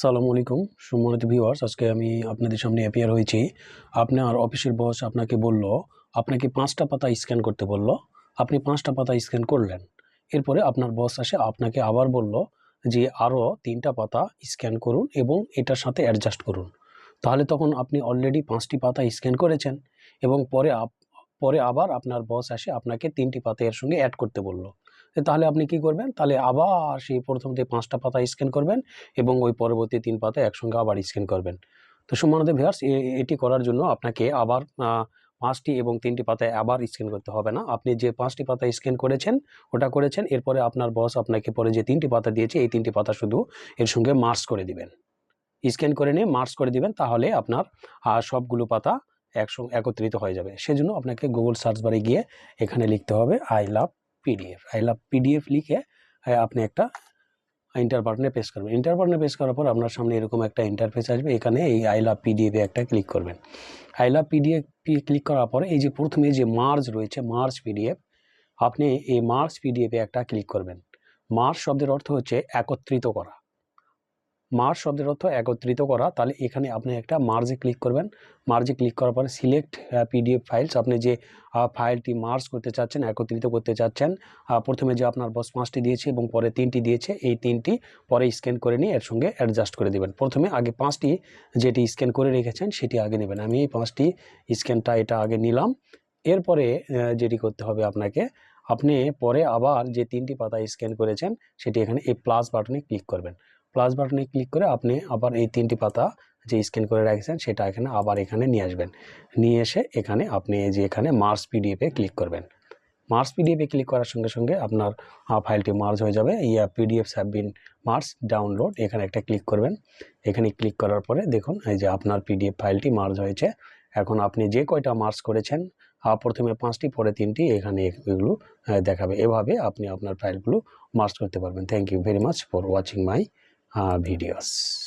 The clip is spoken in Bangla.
সালামু আলাইকুম, সম্মানিত ভিউয়ার্স আজকে আমি আপনাদের সামনে অ্যাপিয়ার হয়েছি। আপনার অফিসের বস আপনাকে বলল আপনাকে পাঁচটা পাতা স্ক্যান করতে বলল? আপনি পাঁচটা পাতা স্ক্যান করলেন। এরপরে আপনার বস আসে, আপনাকে আবার বলল যে আরও তিনটা পাতা স্ক্যান করুন এবং এটার সাথে অ্যাডজাস্ট করুন। তাহলে তখন আপনি অলরেডি পাঁচটি পাতা স্ক্যান করেছেন এবং পরে পরে আবার আপনার বস আসে, আপনাকে তিনটি পাতা এর সঙ্গে অ্যাড করতে বলল। তাহলে আপনি কি করবেন? তাহলে আবার সেই প্রথম থেকে পাঁচটা পাতা স্ক্যান করবেন এবং ওই পরবর্তী তিন পাতা একসঙ্গে আবার স্ক্যান করবেন। তো সম্মানিত ভিউয়ার্স এটি করার জন্য আপনাকে আবার পাঁচটি এবং তিনটি পাতায় আবার স্ক্যান করতে হবে না। আপনি যে পাঁচটি পাতা স্ক্যান করেছেন, ওটা করেছেন, এরপরে আপনার বস আপনাকে পরে যে তিনটি পাতা দিয়েছে, এই তিনটি পাতা শুধু এর সঙ্গে মার্চ করে দিবেন। স্ক্যান করে নিয়ে মার্চ করে দিবেন, তাহলে আপনার সবগুলো পাতা একসঙ্গে একত্রিত হয়ে যাবে। সেজন্য আপনাকে গুগল সার্চ বারে গিয়ে এখানে লিখতে হবে I love PDF I love PDF লিখে আপনি একটা ইন্টার বাটনে পেস করবেন। ইন্টার বাটনে পেস করার পর আপনার সামনে এরকম একটা ইন্টারফেস আসবে। এখানে এই আই লাভ পিডিএফে একটা ক্লিক করবেন। আই লাভ পিডিএফ ক্লিক করার পরে এই যে প্রথমে যে মার্জ রয়েছে মার্চ পিডিএফ আপনি এই মার্চ পিডিএফে একটা ক্লিক করবেন। মার্চ শব্দের অর্থ হচ্ছে একত্রিত করা। মার্চ শব্দের অর্থ একত্রিত করা। তাহলে এখানে আপনি একটা মার্জে ক্লিক করবেন। মার্জে ক্লিক করার পরে সিলেক্ট পিডিএফ ফাইলস। আপনি যে ফাইলটি মার্জ করতে চাচ্ছেন, একত্রিত করতে চাচ্ছেন প্রথমে যে আপনার বস পাঁচটি দিয়েছে এবং পরে তিনটি দিয়েছে, এই তিনটি পরে স্ক্যান করে নিয়ে এর সঙ্গে অ্যাডজাস্ট করে দেবেন। প্রথমে আগে পাঁচটি যেটি স্ক্যান করে রেখেছেন, সেটি আগে নেবেন। আমি এই পাঁচটি স্ক্যানটা এটা আগে নিলাম। এরপরে যেটি করতে হবে আপনাকে, আপনি পরে আবার যে তিনটি পাতা স্ক্যান করেছেন, সেটি এখানে এই প্লাস বাটনে ক্লিক করবেন। প্লাস বাটনে ক্লিক করে আপনি আবার এই তিনটি পাতা যে স্ক্যান করে রাখছেন সেটা এখানে আবার এখানে নিয়ে আসবেন। নিয়ে এসে এখানে আপনি যে এখানে মার্স পিডিএফে ক্লিক করবেন। মার্স পিডিএফে ক্লিক করার সঙ্গে সঙ্গে আপনার ফাইলটি মার্জ হয়ে যাবে। Your PDF have been merged download এখানে একটা ক্লিক করবেন। এখানে ক্লিক করার পরে দেখুন এই যে আপনার পিডিএফ ফাইলটি মার্জ হয়েছে। এখন আপনি যে কয়টা মার্স করেছেন প্রথমে পাঁচটি, পরে তিনটি, এখানে এগুলো দেখাবে। এভাবে আপনি আপনার ফাইলগুলো মার্চ করতে পারবেন। Thank you very much for watching my videos